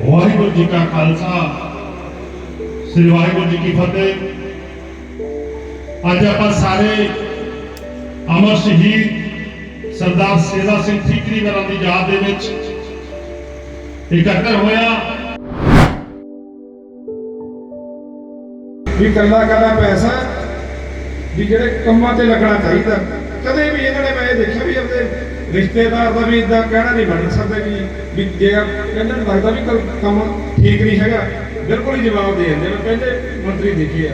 ਵਾਹਿਗੁਰੂ ਜੀ ਕਾ ਖਾਲਸਾ। ਸ੍ਰੀ ਵਾਹਿਗੁਰੂ ਜੀ ਕੀ ਫਤਿਹ। ਅੱਜ ਆਪਾਂ ਸਾਰੇ ਅਮਰ ਸ਼ਹੀਦ ਸਰਦਾਰ ਸੇਵਾ ਸਿੰਘ ਠੀਕਰੀ ਵਾਲਾ ਦੀ ਯਾਦ ਦੇ ਵਿੱਚ ਇਕੱਤਰ ਹੋਇਆ ਵੀ ਕੱਲਾ ਕੱਲਾ ਪੈਸਾ ਵੀ ਜਿਹੜੇ ਕੰਮਾਂ ਤੇ ਲੱਗਣਾ ਚਾਹੀਦਾ। ਕਦੇ ਵੀ ਇਹਨਾਂ ਨੇ ਮੈਂ ਇਹ ਦੇਖਿਆ ਵੀ ਆਪਣੇ ਰਿਸ਼ਤੇਦਾਰ ਦਾ ਵੀ ਇਦਾਂ ਕਹਿਣਾ ਨਹੀਂ ਬਣ ਸਕਦਾ ਵੀ ਵੀ ਜੇ ਇਹਨਾਂ ਨੂੰ ਲੱਗਦਾ ਵੀ ਕੰਮ ਠੀਕ ਨਹੀਂ ਹੈਗਾ, ਬਿਲਕੁਲ ਹੀ ਜਵਾਬ ਦੇ ਦਿੰਦੇ ਮੈਂ ਪਹਿਲੇ ਮੰਤਰੀ ਦੇਖੀ ਆ।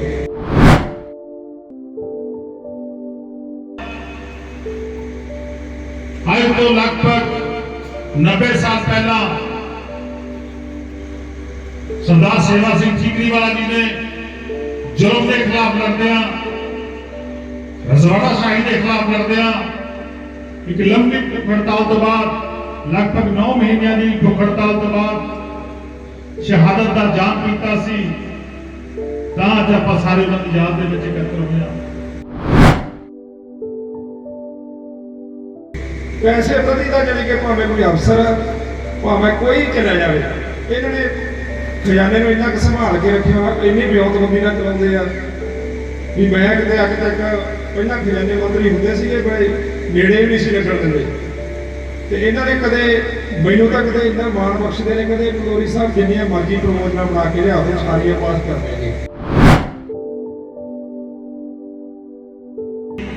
ਅੱਜ ਤੋਂ ਲਗਭਗ 90 ਸਾਲ ਪਹਿਲਾਂ ਸਰਦਾਰ ਸੇਵਾ ਸਿੰਘ ਠੀਕਰੀ ਜੀ ਨੇ ਜ਼ੁਲਮ ਦੇ ਖਿਲਾਫ ਲੜਦਿਆਂ, ਰਜ਼ਵਾੜਾ ਸ਼ਾਹੀ ਦੇ ਖਿਲਾਫ ਲੜਦਿਆਂ ਇੱਕ ਲੰਬੀ ਭੁੱਖ ਹੜਤਾਲ ਤੋਂ ਬਾਅਦ, ਲਗਭਗ 9 ਮਹੀਨਿਆਂ ਦੀ ਭੁੱਖ ਹੜਤਾਲ ਤੋਂ ਬਾਅਦ ਸ਼ਹਾਦਤ ਦਾ ਜਾਮ ਕੀਤਾ ਸੀ। ਤਾਂ ਅੱਜ ਆਪਾਂ ਸਾਰੇ ਉਹਨਾਂ ਯਾਦ ਦੇ ਵਿੱਚ ਇਕੱਤਰ ਹੋਏ ਪੈਸੇ ਪ੍ਰਤੀ ਦਾ ਜਾਣੀ ਕਿ ਭਾਵੇਂ ਕੋਈ ਅਫਸਰ, ਭਾਵੇਂ ਕੋਈ ਚਲਾ ਜਾਵੇ, ਇਹਨਾਂ ਨੇ ਖਜ਼ਾਨੇ ਨੂੰ ਇੰਨਾ ਕੁ ਸੰਭਾਲ ਕੇ ਰੱਖਿਆ ਇੰਨੀ ਵਿਉਂਤਬੰਦੀ ਨਾਲ ਚਲਾਉਂਦੇ ਆ। ਵੀ ਮੈਂ ਕਿਤੇ ਅੱਜ ਤੱਕ ਪਹਿਲਾਂ ਖਜ਼ਾਨੇ ਮੰਤਰੀ ਹੁੰਦੇ ਸੀਗੇ, ਬੜੇ ਨੇੜੇ ਵੀ ਨਹੀਂ ਸੀ ਲੱਗਣ ਦਿੰਦੇ। ਤੇ ਇਹਨਾਂ ਨੇ ਕਦੇ, ਮੈਨੂੰ ਤਾਂ ਕਦੇ ਇੰਨਾ ਮਾਣ ਬਖਸ਼ਦੇ ਨੇ, ਕਦੇ ਗਲੋਰੀ ਸਾਹਿਬ ਜਿੰਨੀਆਂ ਮਰਜ਼ੀ ਪ੍ਰਮੋਸ਼ਨਾਂ ਬਣਾ ਕੇ ਲਿਆਓ ਸਾਰੀਆਂ ਪਾਸ ਕਰ ਦੇਣਗੇ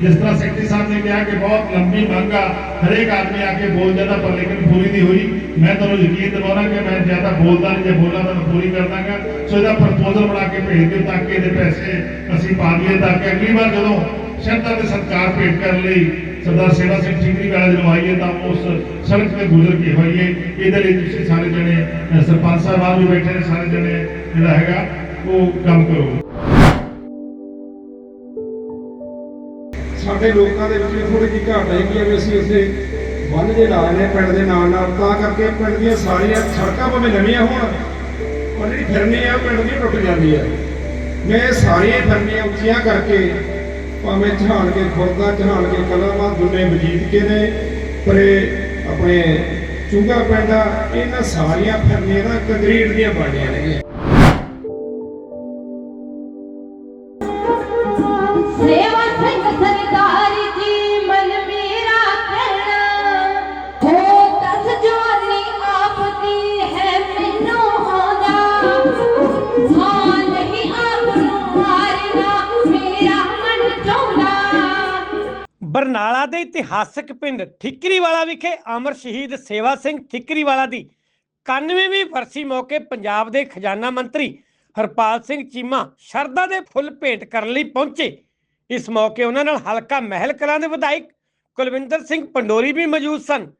ਜਿਸ ਤਰ੍ਹਾਂ ਸੈਕਟਰੀ ਸਾਹਿਬ ਨੇ ਕਿਹਾ ਕਿ ਬਹੁਤ ਲੰਬੀ ਮੰਗ ਆ, ਹਰੇਕ ਆਦਮੀ ਆ ਕੇ ਬੋਲ ਜਾਂਦਾ, ਪਰ ਲੇਕਿਨ ਪੂਰੀ ਨਹੀਂ ਹੋਈ। ਮੈਂ ਤੁਹਾਨੂੰ ਯਕੀਨ ਦਿਵਾਉਣਾ ਕਿ ਮੈਂ ਜ਼ਿਆਦਾ ਬੋਲਦਾ ਨਹੀਂ, ਜੇ ਬੋਲਾਂ ਤਾਂ ਪੂਰੀ ਕਰ ਦਾਂਗਾ। ਸੋ ਇਹਦਾ ਪ੍ਰਪੋਜ਼ਲ ਬਣਾ ਕੇ ਭੇਜ ਦਿਓ, ਤਾਂ ਕਿ ਇਹਦੇ ਪੈਸੇ ਅਸੀਂ ਪਾ ਦਈਏ ਤਾਂ ਕਿ ਅਗਲੀ ਵਾਰ ਜਦੋਂ ਸ਼ਰਤਾਂ ਦੇ ਸਤਕਾਰ ਭੇਟ ਕਰਨ ਲਈ ਸਰਦਾਰ ਸੇਵਾ ਸਿੰਘ ਠੀਕਰੀ ਵਾਲਾ ਜਦੋਂ ਆਈਏ ਤਾਂ ਉਸ ਸੜਕ ਤੇ ਗੁਜ਼ਰ ਕੇ ਹੋਈਏ ਇਹਦੇ ਲਈ ਤੁਸੀਂ ਸਾਰੇ ਜਣੇ ਅ, ਸਰਪੰਚ ਸਾਹਿਬਾਨ ਵੀ ਬੈਠੇ ਨੇ ਸਾਰੇ ਜਣੇ ਜਿਹੜਾ ਹੈਗਾ ਉਹ ਕੰਮ ਕਰੋ। ਸਾਡੇ ਲੋਕਾਂ ਦੇ ਵਿੱਚ ਥੋੜੀ ਜਿਹੀ ਘਾਟ ਹੈਗੀ ਹੈ ਵੀ ਅਸੀਂ ਉੱਥੇ ਬੰਨ ਜੇ ਲਾ ਰਹੇ ਪਿੰਡ ਦੇ ਨਾਲ ਨਾਲ ਤਾਂ ਕਰਕੇ ਪਿੰਡ ਦੀਆਂ ਸਾਰੀਆਂ ਸੜਕਾਂ ਭਾਵੇਂ ਨਵੀਆਂ ਹੋਣ ਪਰ ਜਿਹੜੀ ਫਿਰਨੀ ਆ ਉਹ ਪਿੰਡ ਦੀ ਟੁੱਟ ਜਾਂਦੀ ਆ। ਮੈਂ ਇਹ ਸਾਰੀਆਂ ਫਿਰਨੀਆਂ ਉੱਚੀਆਂ ਕਰਕੇ ਭਾਵੇਂ ਝਾੜ ਕੇ ਖੁਰਦਾ ਝਾੜ ਕੇ ਕਲਾਵਾ ਦੁਨੇ ਵਜੀਦ ਕੇ ਨੇ, ਪਰੇ ਆਪਣੇ ਚੁੰਗਾ ਪੈਂਦਾ ਇਹਨਾਂ ਸਾਰੀਆਂ ਫਿਰਨੀਆਂ ਨਾ ਕੰਕਰੀਟ ਦੀਆਂ ਬਣੀਆਂ ਨੇ ਸੇਵਾ ਬਰਨਾਲਾ ਦੇ ਇਤਿਹਾਸਕ ਪਿੰਡ ਠਿਕਰੀਵਾਲਾ ਵਿਖੇ ਅਮਰ ਸ਼ਹੀਦ ਸੇਵਾ ਸਿੰਘ ਠਿਕਰੀਵਾਲਾ ਦੀ 91ਵੀਂ ਵਰਸੀ ਮੌਕੇ ਪੰਜਾਬ ਦੇ ਖਜ਼ਾਨਾ ਮੰਤਰੀ ਹਰਪਾਲ ਸਿੰਘ ਚੀਮਾ ਸ਼ਰਧਾ ਦੇ ਫੁੱਲ ਭੇਟ ਕਰਨ ਲਈ ਪਹੁੰਚੇ। ਇਸ ਮੌਕੇ ਉਹਨਾਂ ਨਾਲ ਹਲਕਾ ਮਹਿਲ ਕਲਾਂ ਦੇ ਵਿਧਾਇਕ ਕੁਲਵਿੰਦਰ ਸਿੰਘ ਪੰਡੋਰੀ ਵੀ ਮੌਜੂਦ ਸਨ।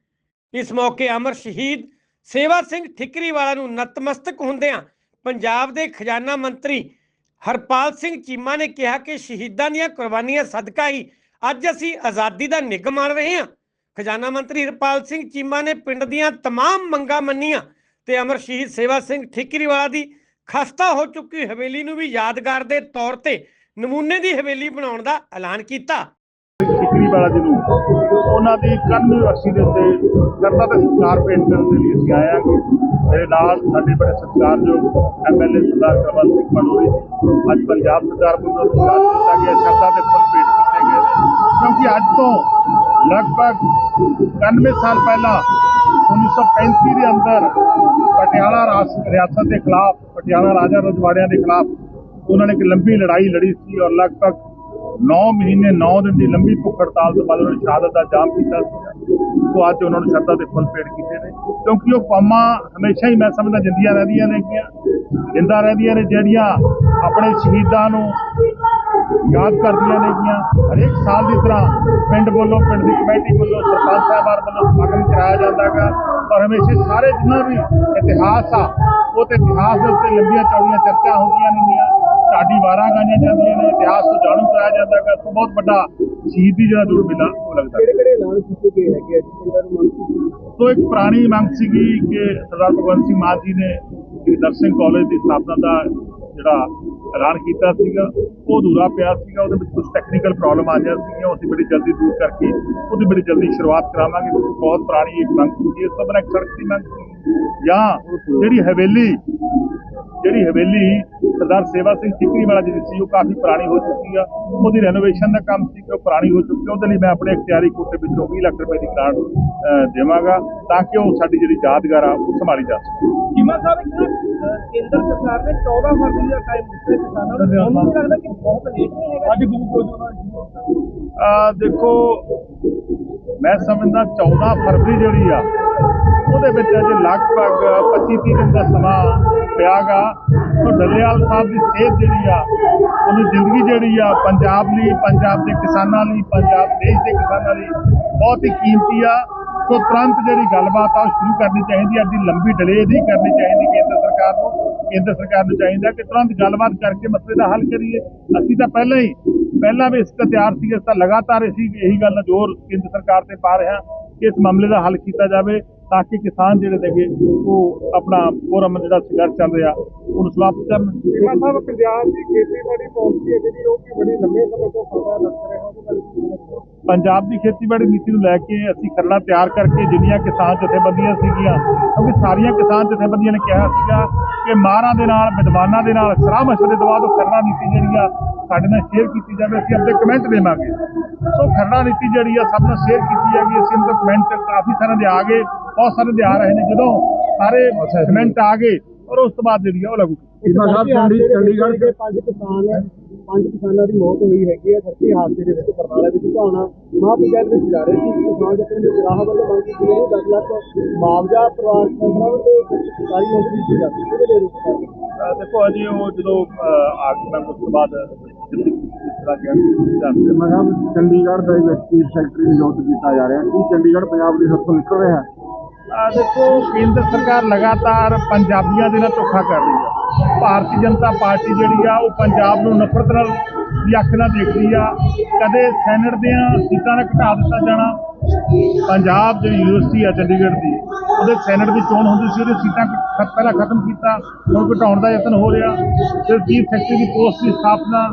ਇਸ ਮੌਕੇ ਅਮਰ ਸ਼ਹੀਦ ਸੇਵਾ ਸਿੰਘ ਠਿਕਰੀਵਾਲਾ ਨੂੰ ਨਤਮਸਤਕ ਹੁੰਦਿਆਂ ਪੰਜਾਬ ਦੇ ਖਜ਼ਾਨਾ ਮੰਤਰੀ ਹਰਪਾਲ ਸਿੰਘ ਚੀਮਾ ਨੇ ਕਿਹਾ ਕਿ ਸ਼ਹੀਦਾਂ ਦੀਆਂ ਕੁਰਬਾਨੀਆਂ ਸਦਕਾ ਹੀ ਅੱਜ ਅਸੀਂ ਆਜ਼ਾਦੀ ਦਾ ਨਿੱਘ ਮਾਣ ਰਹੇ ਹਾਂ ਖਜ਼ਾਨਾ ਮੰਤਰੀ ਹਰਪਾਲ ਸਿੰਘ ਚੀਮਾ ਨੇ ਪਿੰਡ ਦੀਆਂ तमाम ਮੰਗਾਂ ਮੰਨੀਆਂ ਤੇ ਅਮਰ ਸ਼ਹੀਦ ਸੇਵਾ ਸਿੰਘ ਠਿਕਰੀਵਾਲਾ ਦੀ ਖਸਤਾ ਹੋ ਚੁੱਕੀ ਹਵੇਲੀ ਨੂੰ ਵੀ ਯਾਦਗਾਰ ਦੇ ਤੌਰ ਤੇ ਨਮੂਨੇ ਦੀ ਹਵੇਲੀ ਬਣਾਉਣ ਦਾ ਐਲਾਨ ਕੀਤਾ ਠਿਕਰੀ ਵਾਲਾ ਜੀ ਨੂੰ ਉਹਨਾਂ ਦੀ 91ਵੀਂ ਵਰਸੀ ਦੇ ਉੱਤੇ ਕਰਤਾ ਤੇ ਸਤਿਕਾਰ ਭੇਟ ਕਰਨ ਦੇ ਲਈ ਅਸੀਂ ਆਏ ਹਾਂ ਮੇਰੇ ਨਾਲ ਸਾਡੇ ਬੜੇ ਸਤਿਕਾਰਯੋਗ ਐਮਐਲਏ ਸਰਦਾਰ ਕਮਲ ਸਿੰਘ ਪਨੋਰੀ ਜੀ ਅੱਜ ਪੰਜਾਬ ਸਰਕਾਰ ਵੱਲੋਂ ਸਤਿਕਾਰ ਦਿੱਤਾ ਗਿਆ ਸ਼ਰਧਾ ਦੇ ਕਿਉਂਕਿ ਅੱਜ ਤੋਂ ਲਗਭਗ 91 ਸਾਲ ਪਹਿਲਾਂ 1935 ਦੇ ਅੰਦਰ ਪਟਿਆਲਾ ਰਾਸ- ਰਿਆਸਤ ਦੇ ਖਿਲਾਫ ਪਟਿਆਲਾ ਰਾਜਾ ਰਜਵਾੜਿਆਂ ਦੇ ਖਿਲਾਫ ਉਹਨਾਂ ਨੇ ਇੱਕ ਲੰਬੀ ਲੜਾਈ ਲੜੀ ਸੀ ਔਰ ਲਗਭਗ 9 ਮਹੀਨੇ 9 ਦਿਨ ਦੀ ਲੰਬੀ ਭੁੱਖ ਹੜਤਾਲ ਤੋਂ ਬਾਅਦ ਉਹਨਾਂ ਨੇ ਸ਼ਹਾਦਤ ਦਾ ਜਾਮ ਕੀਤਾ ਸੀ ਸੋ ਅੱਜ ਉਹਨਾਂ ਨੂੰ ਸ਼ਰਧਾ ਦੇ ਫੁੱਲ ਭੇਟ ਕੀਤੇ ਨੇ ਕਿਉਂਕਿ ਉਹ ਕੌਮਾਂ ਹਮੇਸ਼ਾ ਹੀ ਮੈਂ ਸਮਝਦਾ ਜਿੰਦੀਆਂ ਰਹਿੰਦੀਆਂ ਨੇਗੀਆਂ ਜਿੰਦਾ ਰਹਿੰਦੀਆਂ ਨੇ ਜਿਹੜੀਆਂ ਆਪਣੇ ਸ਼ਹੀਦਾਂ ਨੂੰ ਯਾਦ ਕਰਦੀਆਂ ਨੇਗੀਆਂ ਹਰੇਕ ਸਾਲ ਦੀ ਤਰ੍ਹਾਂ ਪਿੰਡ ਵੱਲੋਂ ਪਿੰਡ ਦੀ ਕਮੇਟੀ ਵੱਲੋਂ ਸਰਪੰਚ ਸਾਹਿਬਾਨ ਵੱਲੋਂ ਸਮਾਗਮ ਕਰਾਇਆ ਜਾਂਦਾ ਹੈਗਾ। ਔਰ ਹਮੇਸ਼ਾ ਸਾਰੇ ਜਿੰਨਾ ਵੀ ਇਤਿਹਾਸ ਆ ਉਹ ਤੇ ਇਤਿਹਾਸ ਦੇ ਉੱਤੇ ਲੰਬੀਆਂ ਚੌੜੀਆਂ ਚਰਚਾ ਹੁੰਦੀਆਂ ਨੇਗੀਆਂ ਢਾਡੀ ਵਾਰਾਂ ਗਾਈਆਂ ਜਾਂਦੀਆਂ ਨੇ ਇਤਿਹਾਸ ਤੋਂ ਜਾਣੂ ਕਰਾਇਆ ਜਾਂਦਾ ਹੈਗਾ। ਸੋ ਬਹੁਤ ਵੱਡਾ ਸ਼ਹੀਦੀ ਜਿਹੜਾ ਜੁੜ ਮੇਲਾ ਉਹ ਲੱਗਦਾ। ਕਿਹੜੇ ਕਿਹੜੇ ਐਲਾਨ ਕੀਤੇ ਗਏ ਹੈਗੇ ਸੋ? ਇੱਕ ਪੁਰਾਣੀ ਮੰਗ ਸੀਗੀ ਕਿ ਸਰਦਾਰ ਭਗਵੰਤ ਸਿੰਘ ਮਾਨ ਜੀ ਨੇ ਨਰਸਿੰਗ ਕਾਲਜ ਦੀ ਸਥਾਪਨਾ ਦਾ ਜਿਹੜਾ ਐਲਾਨ ਕੀਤਾ ਸੀਗਾ, ਉਹ ਅਧੂਰਾ ਪਿਆ ਸੀਗਾ, ਉਹਦੇ ਵਿੱਚ ਕੁਝ ਟੈਕਨੀਕਲ ਪ੍ਰੋਬਲਮ ਆ ਜਾਂਦੀਆਂ ਸੀਗੀਆਂ, ਉਹ ਅਸੀਂ ਬੜੀ ਜਲਦੀ ਦੂਰ ਕਰਕੇ ਉਹਦੀ ਬੜੀ ਜਲਦੀ ਸ਼ੁਰੂਆਤ ਕਰਾਵਾਂਗੇ ਬਹੁਤ ਪੁਰਾਣੀ ਇੱਕ ਮੰਗ ਸੀ ਇਸ ਤੋਂ ਬਿਨਾਂ ਇੱਕ ਸੜਕ ਦੀ ਮੰਗ ਸੀ ਜਾਂ ਜਿਹੜੀ ਹਵੇਲੀ ਜਿਹੜੀ ਹਵੇਲੀ ਸਰਦਾਰ ਸੇਵਾ ਸਿੰਘ ਠੀਕਰੀ ਵਾਲਾ ਜੀ ਸੀ, ਉਹ ਕਾਫੀ ਪੁਰਾਣੀ ਹੋ ਚੁੱਕੀ ਆ, ਉਹਦੀ ਰੈਨੋਵੇਸ਼ਨ ਦਾ ਕੰਮ ਸੀ ਕਿ ਉਹ ਪੁਰਾਣੀ ਹੋ ਚੁੱਕੀ ਆ। ਉਹਦੇ ਲਈ ਮੈਂ ਆਪਣੇ ਇਖਤਿਆਰੀ ਕੋਟੇ ਵਿੱਚੋਂ 20 ਲੱਖ ਰੁਪਏ ਦੀ ਗ੍ਰਾਂਟ ਦੇਵਾਂਗਾ, ਤਾਂ ਕਿ ਉਹ ਸਾਡੀ ਜਿਹੜੀ ਯਾਦਗਾਰ ਆ, ਉਹ ਸੰਭਾਲੀ ਜਾ ਸਕੇ ਚੀਮਾ ਸਾਹਿਬ ਇੱਕ ਕੇਂਦਰ ਸਰਕਾਰ ਨੇ 14 ਫਰਵਰੀ ਦਾ ਟਾਈਮ ਦਿੱਤਾ ਕਿਸਾਨਾਂ ਨੂੰ ਤੁਹਾਨੂੰ ਨਹੀਂ ਲੱਗਦਾ ਕਿ ਬਹੁਤ ਲੇਟ ਨਹੀਂ ਹੈਗਾ। ਅੱਜ ਗੁਰੂ ਆ ਦੇਖੋ ਮੈਂ ਸਮਝਦਾ 14 ਫਰਵਰੀ ਜਿਹੜੀ ਆ ਉਹਦੇ ਵਿੱਚ ਅਜੇ ਲਗਭਗ 25 30 ਦਿਨ ਦਾ ਸਮਾਂ ਪਿਆਗਾ। ਉਹ ਡੱਲੇਵਾਲ ਸਾਹਿਬ ਦੀ ਸਿਹਤ ਜਿਹੜੀ ਆ ਉਹਦੀ ਜ਼ਿੰਦਗੀ ਜਿਹੜੀ ਆ ਪੰਜਾਬ ਲਈ ਪੰਜਾਬ ਦੇ ਕਿਸਾਨਾਂ ਲਈ ਪੰਜਾਬ ਦੇਸ਼ ਦੇ ਕਿਸਾਨਾਂ ਲਈ ਬਹੁਤ ਹੀ ਕੀਮਤੀ ਆ। ਸੋ ਤੁਰੰਤ ਜਿਹੜੀ ਗੱਲਬਾਤ ਆ ਉਹ ਸ਼ੁਰੂ ਕਰਨੀ ਚਾਹੀਦੀ ਹੈ ਦੀ ਲੰਬੀ ਡਿਲੇ ਨਹੀਂ ਕਰਨੀ ਚਾਹੀਦੀ ਕੇਂਦਰ ਸਰਕਾਰ ਨੂੰ, ਕੇਂਦਰ ਸਰਕਾਰ ਨੂੰ ਚਾਹੀਦਾ ਕਿ ਤੁਰੰਤ ਗੱਲਬਾਤ ਕਰਕੇ ਮਸਲੇ ਦਾ ਹੱਲ ਕਰੀਏ। ਅਸੀਂ ਤਾਂ ਪਹਿਲਾਂ ਹੀ, ਪਹਿਲਾਂ ਵੀ ਇਸ ਤੇ ਤਿਆਰ ਸੀ, ਇਸ ਤਾਂ ਲਗਾਤਾਰ ਅਸੀਂ ਇਹੀ ਗੱਲ ਜ਼ੋਰ ਕੇਂਦਰ ਸਰਕਾਰ ਤੇ ਪਾ ਰਹੇ ਹਾਂ ਕਿ ਇਸ ਮਾਮਲੇ ਦਾ ਹੱਲ ਕੀਤਾ ਜਾਵੇ। ਤਾਂ ਕਿ ਕਿਸਾਨ ਜਿਹੜੇ ਨੇਗੇ ਉਹ ਆਪਣਾ ਫੋਰਮ ਜਿਹੜਾ ਸੰਘਰਸ਼ ਚੱਲ ਰਿਹਾ ਉਹਨੂੰ ਸਮਾਪਤ ਕਰਨ। ਸੀਮਾ ਸਾਹਿਬ ਪੰਜਾਬ ਦੀ ਖੇਤੀਬਾੜੀ ਪਾਲਿਸੀ ਹੈ ਜਿਹੜੀ ਉਹ ਵੀ ਬੜੀ ਲੰਮੇ ਸਮੇਂ ਤੋਂ ਸਦਾ ਲੱਗ ਰਿਹਾ ਉਹਦੇ? ਪੰਜਾਬ ਦੀ ਖੇਤੀਬਾੜੀ ਨੀਤੀ ਨੂੰ ਲੈ ਕੇ ਅਸੀਂ ਖਰੜਾ ਤਿਆਰ ਕਰਕੇ ਜਿੰਨੀਆਂ ਕਿਸਾਨ ਜਥੇਬੰਦੀਆਂ ਸੀਗੀਆਂ ਕਿਉਂਕਿ ਸਾਰੀਆਂ ਕਿਸਾਨ ਜਥੇਬੰਦੀਆਂ ਨੇ ਕਿਹਾ ਸੀਗਾ ਕਿ ਮਾਰਾਂ ਦੇ ਨਾਲ ਵਿਦਵਾਨਾਂ ਦੇ ਨਾਲ ਸਲਾਹ ਮਸ਼ਵਰੇ ਤੋਂ ਬਾਅਦ ਉਹ ਖਰੜਾ ਨੀਤੀ ਜਿਹੜੀ ਆ ਸਾਡੇ ਨਾਲ ਸ਼ੇਅਰ ਕੀਤੀ ਜਾਵੇ ਅਸੀਂ ਆਪਣੇ ਕਮੈਂਟ ਦੇਵਾਂਗੇ। ਸੋ ਖਰੜਾ ਨੀਤੀ ਜਿਹੜੀ ਆ ਸਭ ਨਾਲ ਸ਼ੇਅਰ ਕੀਤੀ ਜਾਏਗੀ ਅਸੀਂ ਦੇ ਕਮੈਂਟ ਕਾਫੀ ਸਾਰਿਆਂ ਦੇ ਆ ਗਏ। ਬਹੁਤ ਸਾਰੇ ਦੇ ਆ ਰਹੇ ਨੇ ਜਦੋਂ ਸਾਰੇ ਕਮੈਂਟ ਆ ਗਏ ਔਰ ਉਸ ਤੋਂ ਬਾਅਦ ਜਿਹੜੀ ਆ ਉਹ ਲਾਗੂ। ਕੀਤੀ ਸੀਮਾ ਸਾਹਿਬ ਚੰਡੀ ਚੰਡੀਗੜ੍ਹ ਦੇ ਪੰਜ ਕਿਸਾਨ ਪੰਜ ਕਿਸਾਨਾਂ ਦੀ ਮੌਤ ਹੋਈ ਹੈਗੀ ਹੈ ਸੱਚੀ ਹਾਦਸੇ ਦੇ ਵਿੱਚ ਬਰਨਾਲਾ ਵਿੱਚ ਭਾਣਾ ਮਹਾ ਪੰਚਾਇਤ ਵਿੱਚ ਜਾ ਰਹੇ ਸੀ ਕਿਸਾਨ ਜਥੇਬੰਦੀ ਦੇ ਰਾਹ ਵੱਲੋਂ ਮੰਗ ਕੀਤੀ ਗਈ 10 ਲੱਖ ਮੁਆਵਜ਼ਾ ਪਰਿਵਾਰ ਮੈਂਬਰਾਂ ਤੇ ਸਰਕਾਰੀ ਨੌਕਰੀ ਦਿੱਤੀ ਜਾਂਦੀ ਹੈ ਇਹਦੇ ਰੂਪ ਵਿੱਚ ਦੇਖੋ ਅਜੇ ਉਹ ਜਦੋਂ ਆਗਮਨ ਉਸ ਤੋਂ ਬਾਅਦ ਇਸ ਤਰ੍ਹਾਂ ਗਿਆ ਮੈਂ ਚੰਡੀਗੜ੍ਹ ਦਾ ਇੱਕ ਚੀਫ ਸੈਕਟਰੀ ਨਿਯੁਕਤ ਕੀਤਾ ਜਾ ਰਿਹਾ ਕੀ ਚੰਡੀਗੜ੍ਹ ਪੰਜਾਬ ਦੇ ਹੱਥੋਂ ਨਿਕਲ ਰਿਹਾ ਹੈ। ਆ ਦੇਖੋ, ਕੇਂਦਰ ਸਰਕਾਰ ਲਗਾਤਾਰ ਪੰਜਾਬੀਆਂ ਦੇ ਨਾਲ ਧੋਖਾ ਕਰ ਰਹੀ ਆ। ਭਾਰਤੀ ਜਨਤਾ ਪਾਰਟੀ ਜਿਹੜੀ ਆ, ਉਹ ਪੰਜਾਬ ਨੂੰ ਨਫ਼ਰਤ ਨਾਲ ਦੀ ਅੱਖ ਨਾਲ ਦੇਖਦੀ ਆ। ਕਦੇ ਸੈਨੇਟ ਦੀਆਂ ਸੀਟਾਂ ਦਾ ਘਟਾ ਦਿੱਤਾ ਜਾਣਾ, ਪੰਜਾਬ ਜਿਹੜੀ ਯੂਨੀਵਰਸਿਟੀ ਆ ਚੰਡੀਗੜ੍ਹ ਦੀ, ਉਹਦੇ ਸੈਨੇਟ ਦੀ ਚੋਣ ਹੁੰਦੀ ਸੀ, ਉਹਦੇ ਸੀਟਾਂ ਖ- ਪਹਿਲਾਂ ਖਤਮ ਕੀਤਾ, ਹੁਣ ਘਟਾਉਣ ਦਾ ਯਤਨ ਹੋ ਰਿਹਾ। ਫਿਰ ਚੀਫ ਸੈਕਟਰੀ ਦੀ ਪੋਸਟ ਦੀ ਸਥਾਪਨਾ,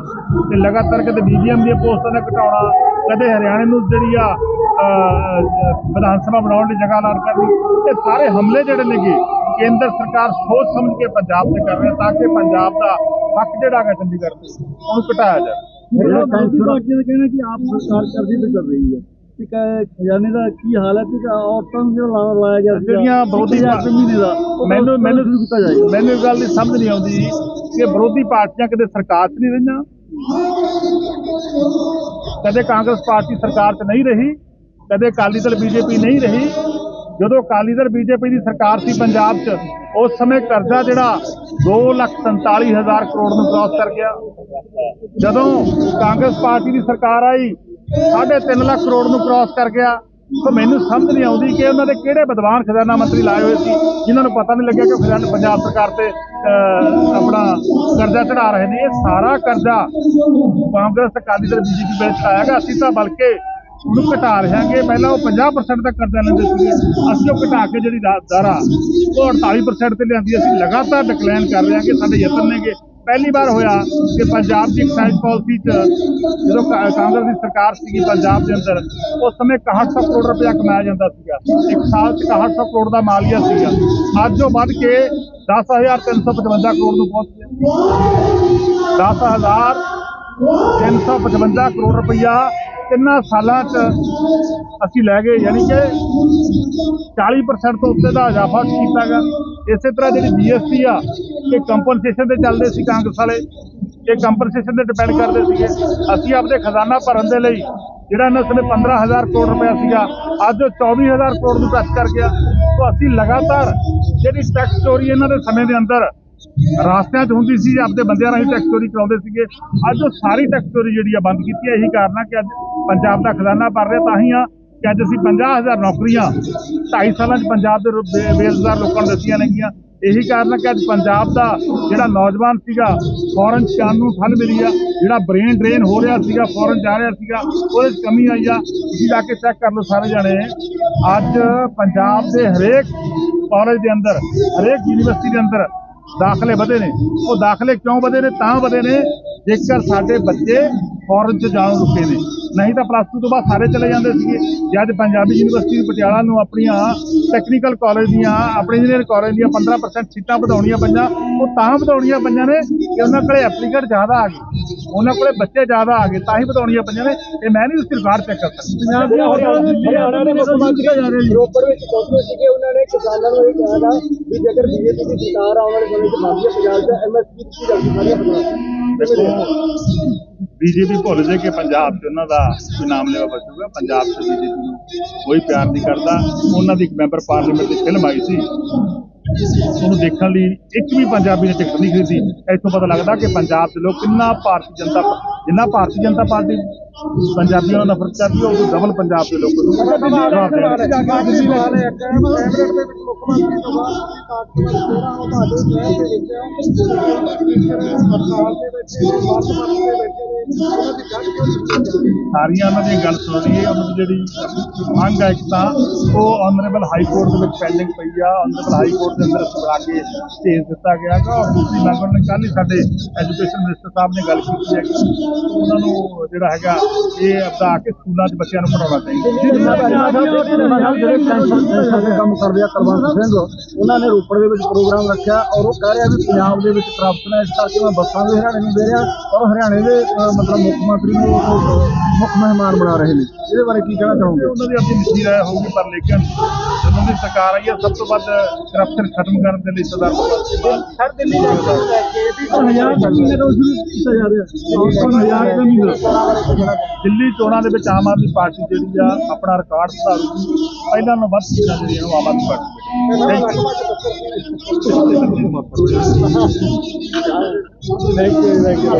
ਤੇ ਲਗਾਤਾਰ ਕਦੇ ਡੀਜੀਐਮ ਦੀਆਂ ਪੋਸਟਾਂ ਦਾ ਘਟਾਉਣਾ, ਕਦੇ ਹਰਿਆਣੇ ਨੂੰ ਜਿਹੜੀ ਆ ਵਿਧਾਨ ਸਭਾ ਬਣਾਉਣ ਦੀ ਜਗ੍ਹਾ ਐਲਾਨ ਕਰਨੀ ਇਹ ਸਾਰੇ ਹਮਲੇ ਜਿਹੜੇ ਨੇਗੇ ਕੇਂਦਰ ਸਰਕਾਰ ਸੋਚ ਸਮਝ ਕੇ ਪੰਜਾਬ ਤੇ ਕਰ ਰਹੀ ਹੈ ਤਾਂ ਕਿ ਪੰਜਾਬ ਦਾ ਹੱਕ ਜਿਹੜਾ ਹੈਗਾ ਚੰਡੀਗੜ੍ਹ ਤੇ ਉਹਨੂੰ ਘਟਾਇਆ ਜਾਵੇ। ਜਿਹੜਾ ਵਿਰੋਧੀ ਪਾਰਟੀ ਦਾ ਕਹਿਣਾ ਕਿ ਆਪ ਸਰਕਾਰ ਕਰਦੀ ਤੇ ਕਰ ਰਹੀ ਹੈ। ਕਿ ਕ- ਖਜ਼ਾਨੇ ਦਾ ਕੀ ਹਾਲ ਹੈ? ਕਿ ਔਰਤਾਂ ਨੂੰ ਜਿਹੜਾ ਲਾਣਾ ਲਾਇਆ ਗਿਆ ਸੀਗਾ, ਜਿਹੜੀਆਂ ਵਿਰੋਧੀ ਇੱਕ ਹਜ਼ਾਰ ਰੁਪਏ ਮਹੀਨੇ ਦਾ ਉਹ ਮੈਨੂੰ ਤਾਂ ਮੈਨੂੰ ਸ਼ੁਰੂ ਕੀਤਾ ਜਾਏਗਾ। ਮੈਨੂੰ ਇਹ ਗੱਲ ਦੀ ਸਮਝ ਨਹੀਂ ਆਉਂਦੀ ਕਿ ਵਿਰੋਧੀ ਪਾਰਟੀਆਂ ਕਦੇ ਸਰਕਾਰ 'ਚ ਨਹੀਂ ਰਹੀਆਂ ਕਦੇ ਕਾਂਗਰਸ ਪਾਰਟੀ ਸਰਕਾਰ 'ਚ ਨਹੀਂ ਰਹੀ ਕਦੇ ਅਕਾਲੀ ਦਲ ਬੀਜੇਪੀ ਨਹੀਂ ਰਹੀ। ਜਦੋਂ ਅਕਾਲੀ ਦਲ ਬੀਜੇਪੀ ਦੀ ਸਰਕਾਰ ਸੀ ਪੰਜਾਬ 'ਚ ਉਸ ਸਮੇਂ ਕਰਜ਼ਾ ਜਿਹੜਾ 247000 ਕਰੋੜ ਨੂੰ ਕ੍ਰਾਸ ਕਰ ਗਿਆ। ਜਦੋਂ ਕਾਂਗਰਸ ਪਾਰਟੀ ਦੀ ਸਰਕਾਰ ਆਈ 3.5 ਲੱਖ ਕਰੋੜ ਨੂੰ ਕ੍ਰਾਸ ਕਰ ਗਿਆ। ਸੋ ਮੈਨੂੰ ਸਮਝ ਨਹੀਂ ਆਉਂਦੀ ਕਿ ਉਹਨਾਂ ਦੇ ਕਿਹੜੇ ਵਿਦਵਾਨ ਖਜ਼ਾਨਾ ਮੰਤਰੀ ਲਾਏ ਹੋਏ ਸੀ ਜਿਨ੍ਹਾਂ ਨੂੰ ਪਤਾ ਨਹੀਂ ਲੱਗਿਆ ਕਿ ਖਜ਼ਾਨਾ ਪੰਜਾਬ ਸਰਕਾਰ ਤੇ ਅਹ, ਆਪਣਾ ਕਰਜ਼ਾ ਚੜਾ ਰਹੇ ਨੇ। ਇਹ ਸਾਰਾ ਕਰਜ਼ਾ ਕਾਂਗਰਸ ਅਕਾਲੀ ਦਲ ਬੀਜੇਪੀ ਵਿੱਚ ਚੜਾਇਆ ਗਿਆ ਅਸੀਂ ਤਾਂ ਬਲਕਿ ਉਹਨੂੰ ਘਟਾ ਰਹੇ ਹਾਂਗੇ। ਪਹਿਲਾਂ ਉਹ 50% ਦਾ ਕਰਜ਼ਾ ਲੈਂਦੇ ਸੀਗੇ। ਅਸੀਂ ਉਹ ਘਟਾ ਕੇ ਜਿਹੜੀ ਦਰ ਆ ਉਹ 48% ਤੇ ਲਿਆਂਦੀ। ਅਸੀਂ ਲਗਾਤਾਰ ਡਿਕਲਾਈਨ ਕਰ ਰਹੇ ਹਾਂ ਕਿ ਸਾਡੇ ਯਤਨ ਨੇਗੇ। ਪਹਿਲੀ ਵਾਰ ਹੋਇਆ ਕਿ ਪੰਜਾਬ ਦੀ ਐਕਸਾਈਜ਼ ਪਾਲਿਸੀ 'ਚ ਜਦੋਂ ਕਾਂਗਰਸ ਦੀ ਸਰਕਾਰ ਸੀਗੀ ਪੰਜਾਬ ਦੇ ਅੰਦਰ, ਉਸ ਸਮੇਂ 6100 ਕਰੋੜ ਰੁਪਇਆ ਕਮਾਇਆ ਜਾਂਦਾ ਸੀਗਾ। ਇੱਕ ਸਾਲ 'ਚ 6100 ਕਰੋੜ ਦਾ ਮਾਲੀਆ ਸੀਗਾ। ਅੱਜ ਉਹ ਵੱਧ ਕੇ 10355 ਕਰੋੜ ਨੂੰ ਪਹੁੰਚ ਗਿਆ। 10000 355 ਕਰੋੜ ਰੁਪਇਆ ਤਿੰਨਾਂ ਸਾਲਾਂ 'ਚ ਅਸੀਂ ਲੈ ਗਏ, ਯਾਨੀ ਕਿ 40% ਤੋਂ ਉੱਤੇ ਦਾ ਇਜ਼ਾਫਾ ਕੀਤਾ ਗਿਆ। ਇਸੇ ਤਰ੍ਹਾਂ ਜਿਹੜੀ ਜੀਐਸਟੀ ਆ, ਇਹ ਕੰਪਨਸੇਸ਼ਨ ਤੇ ਚੱਲਦੇ ਸੀ ਕਾਂਗਰਸ ਵਾਲੇ। ਇਹ ਕੰਪਨਸੇਸ਼ਨ ਤੇ ਡਿਪੈਂਡ ਕਰਦੇ ਸੀਗੇ। ਅਸੀਂ ਆਪਦੇ ਖਜ਼ਾਨਾ ਭਰਨ ਦੇ ਲਈ ਜਿਹੜਾ ਇਹਨਾਂ ਸਮੇਂ 15000 ਕਰੋੜ ਰੁਪਇਆ ਸੀਗਾ, ਅੱਜ ਉਹ 24000 ਕਰੋੜ ਨੂੰ ਟੱਚ ਕਰ ਗਿਆ। ਤਾਂ ਅਸੀਂ ਲਗਾਤਾਰ ਜਿਹੜੀ ਟੈਕਸ ਚੋਰੀ ਇਹਨਾਂ ਦੇ ਸਮੇਂ ਦੇ ਅੰਦਰ ਰਾਸਤਿਆਂ 'ਚ ਹੁੰਦੀ ਸੀ, ਆਪਦੇ ਬੰਦਿਆਂ ਰਾਹੀਂ ਟੈਕਸ ਚੋਰੀ ਕਰਾਉਂਦੇ ਸੀਗੇ। ਅੱਜ ਉਹ ਸਾਰੀ ਟੈਕਸ ਚੋਰੀ ਜਿਹੜੀ ਆ ਬੰਦ ਕੀਤੀ ਹੈ ਇਹੀ ਕਾਰਨ ਆ ਕਿ ਅੱਜ ਪੰਜਾਬ ਦਾ ਖਜ਼ਾਨਾ ਭਰ ਰਿਹਾ ਤਾਂ ਹੀ ਆ ਕਿ ਅੱਜ ਅਸੀਂ 50000 ਨੌਕਰੀਆਂ 2.5 ਸਾਲਾਂ 'ਚ ਪੰਜਾਬ ਦੇ ਬੇਰੁਜ਼ਗਾਰ ਲੋਕਾਂ ਨੂੰ ਦਿੱਤੀਆਂ ਨੇਗੀਆਂ। ਇਹੀ ਕਾਰਨ ਹੈ ਕਿ ਅੱਜ ਪੰਜਾਬ ਦਾ ਜਿਹੜਾ ਨੌਜਵਾਨ ਸੀਗਾ, ਫੋਰਨ ਜਾਣ ਨੂੰ ਫਲ ਮਿਲੀ ਆ। ਜਿਹੜਾ ਬ੍ਰੇਨ ਡਰੇਨ ਹੋ ਰਿਹਾ ਸੀਗਾ, ਫੋਰਨ ਜਾ ਰਿਹਾ ਸੀਗਾ, ਉਹਦੇ 'ਚ ਕਮੀ ਆਈ ਆ। ਤੁਸੀਂ ਜਾ ਕੇ ਚੈੱਕ ਕਰ ਲਓ ਸਾਰੇ ਜਾਣੇ। ਅੱਜ ਪੰਜਾਬ ਦੇ ਹਰੇਕ ਕਾਲਜ ਦੇ ਅੰਦਰ, ਹਰੇਕ ਯੂਨੀਵਰਸਿਟੀ ਦੇ ਅੰਦਰ ਦਾਖਲੇ ਵਧੇ ਨੇ। ਉਹ ਦਾਖਲੇ ਕਿਉਂ ਵਧੇ ਨੇ? ਤਾਂ ਵਧੇ ਨੇ ਜੇਕਰ ਸਾਡੇ ਬੱਚੇ ਫੋਰਨ 'ਚ ਜਾਣ ਰੁਕੇ ਨੇ। ਨਹੀਂ ਤਾਂ ਪਲੱਸ 2 ਤੋਂ ਬਾਅਦ ਸਾਰੇ ਚਲੇ ਜਾਂਦੇ ਸੀਗੇ। ਜਦ ਪੰਜਾਬੀ ਯੂਨੀਵਰਸਿਟੀ ਪਟਿਆਲਾ ਨੂੰ ਆਪਣੀਆਂ ਟੈਕਨੀਕਲ ਕਾਲਜ ਦੀਆਂ ਆਪਣੇ ਇੰਜੀਨੀਅਰ ਕਾਲਜ ਦੀਆਂ 15% ਸੀਟਾਂ ਵਧਾਉਣੀਆਂ ਪਈਆਂ ਉਹ ਤਾਂ ਵਧਾਉਣੀਆਂ ਪਈਆਂ ਨੇ ਕਿ ਉਹਨਾਂ ਕੋਲੇ ਐਪਲੀਕੈਂਟ ਜ਼ਿਆਦਾ ਆ ਗਏ। ਉਹਨਾਂ ਕੋਲੇ ਬੱਚੇ ਜ਼ਿਆਦਾ ਆ ਗਏ ਤਾਂ ਹੀ ਵਧਾਉਣੀਆਂ ਪਈਆਂ ਨੇ। ਇਹ ਮੈਂ ਨਹੀਂ ਉਸਦੀ ਰਿਕਾਰਡ ਚੈੱਕ ਕਰ ਸਕਦਾ ਹਰਿਆਣਾ ਦੇ ਮੁੱਖ ਮੰਤਰੀ ਰੋਪੜ ਵਿੱਚ ਪਹੁੰਚੇ ਸੀਗੇ ਉਹਨਾਂ ਨੇ। ਕਿਸਾਨਾਂ ਨੂੰ ਇਹ ਕਿਹਾ ਕਿ ਜੇਕਰ ਬੀਜੇਪੀ ਦੀ ਸਰਕਾਰ ਆਉਣ ਵਾਲੇ ਸਮੇਂ 'ਚ ਹੈ ਪੰਜਾਬ 'ਚ ਐਮਐਸਪੀ ਦਿੱਤੀ ਜਾਊਗੀ ਸਾਰੀਆਂ ਫਸਲਾਂ ਬੀਜੇਪੀ ਭੁੱਲ ਜੇ ਕਿ ਪੰਜਾਬ 'ਚ ਉਹਨਾਂ ਦਾ ਕੋਈ ਨਾਮ ਲੈਵਾ ਬਚੂਗਾ ਪੰਜਾਬ 'ਚ ਬੀਜੇਪੀ ਨੂੰ ਕੋਈ ਪਿਆਰ ਨਹੀਂ ਕਰਦਾ। ਉਹਨਾਂ ਦੀ ਇੱਕ ਮੈਂਬਰ ਪਾਰਲੀਮੈਂਟ ਦੀ ਫਿਲਮ ਆਈ ਸੀ। ਉਹਨੂੰ ਦੇਖਣ ਲਈ ਇੱਕ ਵੀ ਪੰਜਾਬੀ ਨੇ ਟਿਕਟ ਨਹੀਂ ਖਰੀਦੀ। ਇੱਥੋਂ ਪਤਾ ਲੱਗਦਾ ਕਿ ਪੰਜਾਬ ਦੇ ਲੋਕ ਕਿੰਨਾ ਭਾਰਤੀ ਜਨਤਾ ਜਿੰਨਾ ਭਾਰਤੀ ਜਨਤਾ ਪਾਰਟੀ ਪੰਜਾਬੀਆਂ ਨੂੰ ਨਫ਼ਰਤ ਕਰਦੀ ਹੈ ਉਹ ਡਬਲ ਪੰਜਾਬ ਦੇ ਲੋਕਾਂ ਨੂੰ ਜਵਾਬ ਨੇ ਉਹਨਾਂ ਦੀ ਗੱਲ ਸਾਰੀਆਂ ਸੁਣ ਲਈਏ ਉਹਨਾਂ ਦੀ ਜਿਹੜੀ ਮੰਗ ਹੈ ਇੱਕ ਤਾਂ ਉਹ ਆਨਰੇਬਲ ਹਾਈ ਕੋਰਟ ਦੇ ਵਿੱਚ ਪੈਂਡਿੰਗ ਪਈ ਆ ਆਨਰੇਬਲ ਹਾਈ ਕੋਰਟ ਦੇ ਅੰਦਰ ਬੁਲਾ ਕੇ ਭੇਜ ਦਿੱਤਾ ਗਿਆ ਹੈਗਾ ਔਰ ਦੂਸਰੀ ਮੰਗ ਉਹਨਾਂ ਨੇ ਕੱਲ੍ਹ ਹੀ ਸਾਡੇ ਐਜੂਕੇਸ਼ਨ ਮਿਨਿਸਟਰ ਸਾਹਿਬ ਨੇ ਗੱਲ ਕੀਤੀ ਹੈ ਕਿ ਉਹਨਾਂ ਨੂੰ ਜਿਹੜਾ ਹੈਗਾ ਇਹ ਆਪਦਾ ਕੇ ਸਕੂਲਾਂ 'ਚ ਬੱਚਿਆਂ ਨੂੰ ਪੜਾਉਣਾ ਚਾਹੀਦਾ ਦੇ ਕੰਮ ਕਰਦੇ ਆ ਕੁਲਵੰਤ ਸਿੰਘ ਉਹਨਾਂ ਨੇ ਰੋਪੜ ਦੇ ਵਿੱਚ ਪ੍ਰੋਗਰਾਮ ਰੱਖਿਆ ਔਰ ਉਹ ਕਹਿ ਰਿਹਾ ਵੀ ਪੰਜਾਬ ਦੇ ਵਿੱਚ ਕਰਪਸ਼ਨ ਹੈ ਇਸ ਕਰਕੇ ਮੈਂ ਬੱਸਾਂ ਵੀ ਹਰਿਆਣੇ ਨੂੰ ਦੇ ਰਿਹਾ ਔਰ ਹਰਿਆਣੇ ਦੇ ਮਤਲਬ ਮੁੱਖ ਮੰਤਰੀ ਨੂੰ ਮੁੱਖ ਮਹਿਮਾਨ ਬਣਾ ਰਹੇ ਨੇ ਇਹਦੇ ਬਾਰੇ ਕੀ ਕਹਿਣਾ ਚਾਹੋਗੇ ਉਹਨਾਂ ਦੀ ਆਪਣੀ ਨਿੱਜੀ ਰਾਏ ਹੋਊਗੀ ਪਰ ਲੇਕਿਨ ਜਦੋਂ ਦੀ ਸਰਕਾਰ ਆਈ ਹੈ ਸਭ ਤੋਂ ਵੱਧ ਕਰਪਸ਼ਨ ਖਤਮ ਕਰਨ ਦੇ ਲਈ ਸਰਦਾਰ ਸਰ ਦਿੱਲੀ ਕੇ ਹਜ਼ਾਰ ਤੋਂ ਸ਼ੁਰੂ ਕੀਤਾ ਜਾ ਰਿਹਾ। ਹਜ਼ਾਰ ਦਾ ਮਹੀਨਾ। ਦਿੱਲੀ ਚੋਣਾਂ ਦੇ ਵਿੱਚ ਆਮ ਆਦਮੀ ਪਾਰਟੀ ਜਿਹੜੀ ਆ ਆਪਣਾ ਰਿਕਾਰਡ ਸੁਧਾਰੂਗੀ ਪਹਿਲਾਂ ਨਾਲੋਂ ਵੱਧ ਸੀਟਾਂ ਜਿਹੜੀਆਂ ਉਹ ਆਮ ਆਦਮੀ ਪਾਰਟੀ ਨੂੰ। Thank you. Thank you.